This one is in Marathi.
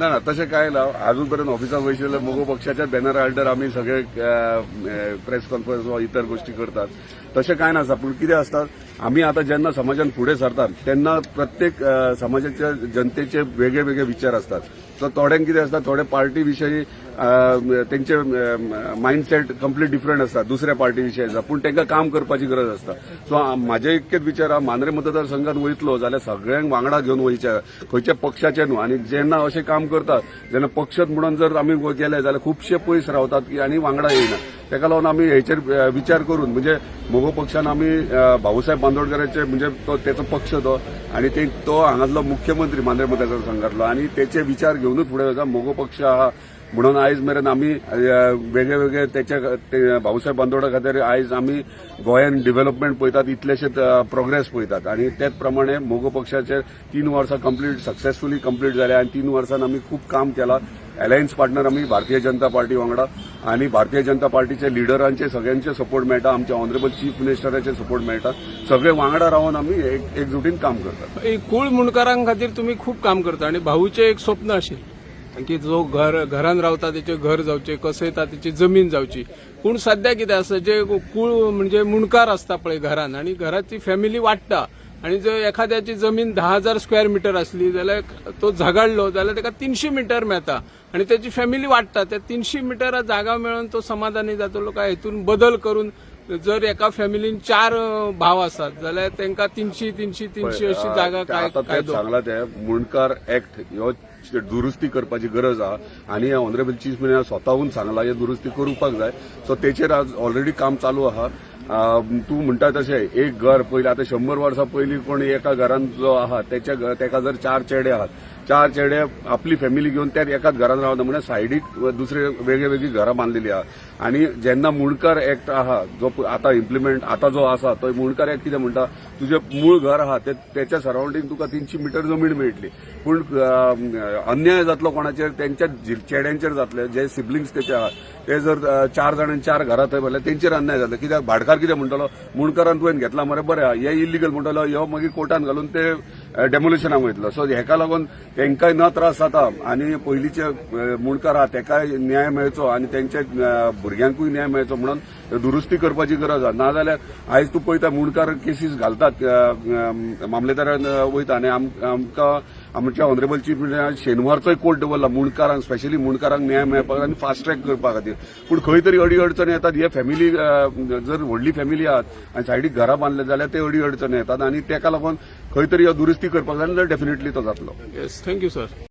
ना ना तशें कांय ना अजूनपर्यंत ऑफिसात वयशिल्ले मोगो पक्षाच्या बॅनर आल्डर आमी सगळे प्रेस कॉन्फरन्स वा इतर गोष्टी करतात. तशें कांय नासता पूण कितें आसता आमी आतां जेन्ना समाजान फुडें सरतात तेन्ना प्रत्येक समाजाच्या जनतेचे वेगळे वेगळे विचार असतात. सो थोड्यांक कितें आसता थोडे पार्टी विशयी तेंचे मायंडसेट कंप्लीट डिफरंट आसता दुसऱ्या पार्टी विशयी आसता पूण तांकां काम करपाची गरज आसता सो आ- म्हाजे इतकेच विचार हा मांद्रे मतदारसंघात वयतलो जाल्यार सगळ्यांक वांगडा घेवन वयचे खंयच्या पक्षाचे न्हू आनी जेन्ना अशें काम करतात. जेन्ना पक्षात म्हणून जर आमी गेले जाल्यार खुबशे पयस रावतात की आनी वांगडा येयना ताका लागून आमी हेचेर विचार करून म्हणजे मोगो पक्षान आमी भाऊसाहेब बांदोडकरांचे म्हणजे तो तेचो पक्ष तो आणि ते तो हांगातलो मुख्यमंत्री मांद्रे मतदारसंघातलो आणि तेचे विचार घेऊनच फुडें वचा मोगो पक्ष आहा म्हणून आयज मेरेन आमी वेगळे वेगळे तेच्या भाऊसाहेब बांदोडा खातीर आयज आमी गोंयान डेव्हलपमेंट पळयतात इतलेशे प्रोग्रेस पळयतात. आणि त्याच प्रमाणे मोगो पक्षाचे तीन वर्सां कंप्लीट सक्सेसफुली कंप्लीट जाले आणि तीन वर्सान आमी खूप काम केलां. अलायन्स पार्टनर आमी भारतीय जनता पार्टी वांगडा. आणि भारतीय जनता पार्टीचे लिडरांचे सगळ्यांचे सपोर्ट मेळटा आमच्या ऑनरेबल चीफ मिनिस्टराचे सपोर्ट मेळटा सगळे वांगडा रावन आमी एक एकजुटीन काम करतात. एक मुणकारां खातीर तुमी खूप काम करता आणि भाऊचे एक स्वप्न असेल. की जो घर घरान रावता त्याचे घर जावचे कसयता तेची जमीन जावची पूण सध्या कितें आसा जे कूळ म्हणजे मुणकार आसता पळय घरान आणि घराची फॅमिली वाडटा आणि जर एखाद्याची जमीन धा हजार स्क्वेअर मिटर असली जाल्यार तो झगडलो जाल्यार ताका तिनशी मिटर मेळटा आणि त्याची फॅमिली वाडटा त्या तिनशी मिटर जागा मेळून तो समाधानी जातलो काय हेतून बदल करून जर एका फॅमिलीन चार भाव आसात जाल्यार तांकां तिनशी तिनशी तिनशी अशी जागा काय कायदो सांगला ते मुणकार ऍक्ट ह्यो दुरुस्ती करपाची गरज आहा आणि ऑनरेबल चीफ मिनिस्टर स्वताहून सांगला हे दुरुस्ती करूपाक जाय. सो तेचेर आज ऑलरेडी काम चालू आहा अं, तूं म्हणटा तशें एक घर पयलीं आतां शंबर वर्सां पयलीं कोण एका घरान जो आहा तेच्या तेका जर चार चेडे आहात चार चेडे आपली फॅमिली घेवन त्याच एकाच घरान रावता म्हणजे सायडीक दुसरे वेगळी वेगळी घरां बांदलेली आहा. आणि जेन्ना मुणकार ऍक्ट आहा जो आतां आता इम्प्लिमेंट आता जो आसा तो मुणकार ऍक्ट कितें म्हणटा तुजें मूळ घर आहा ते- त्याच्या सराउंडींग तुका तिनशी मिटर जमीन मेळटली. पूण अन्याय जातलो कोणाचेर त्यांच्या चेड्यांचेर जातले जे सिबलिंग्स तेचे आहात ते जर चार जाणांनी चार घरां थंय भरले तेंचेर अन्याय जातलो कित्याक? भाडकार कितें म्हणटलो मुणकारान तुवें घेतला मरे बरें आहा हे इलिगल म्हणटलो ह्यो मागीर कोर्टान घालून ते डेमोलेशनाक वयतलो सो हेका लागून तेंकाय न त्रास जाता आनी पयलींचे मुणकार आहा तेकाय न्याय मेळचो आनी तेंच्या भुरग्यांकूय न्याय मेळचो म्हणून दुरुस्ती करपाची गरज आहा. नाजाल्यार आयज तूं पळयता मुणकार केसीस घालतात मामलेदारान वयता आनी आमकां आमच्या ऑनरेबल चीफ मिनिस्टर शेनवारचोय कोर्ट दवरला मुणकारांक स्पेशली मुणकारांक न्याय मेळपाक आनी फास्ट ट्रॅक करपा खातीर. पूण खंय तरी अडी अडचणी येतात हे फॅमिली जर व्हडली फॅमिली आहात आनी सायडीक घरां बांदले जाल्यार ते अडी अडचणी येतात आनी तेका लागून खंय तरी ह्यो दुरुस्ती करपाक जाय जाल्यार डेफिनेटली तो जातलो. Yes thank you sir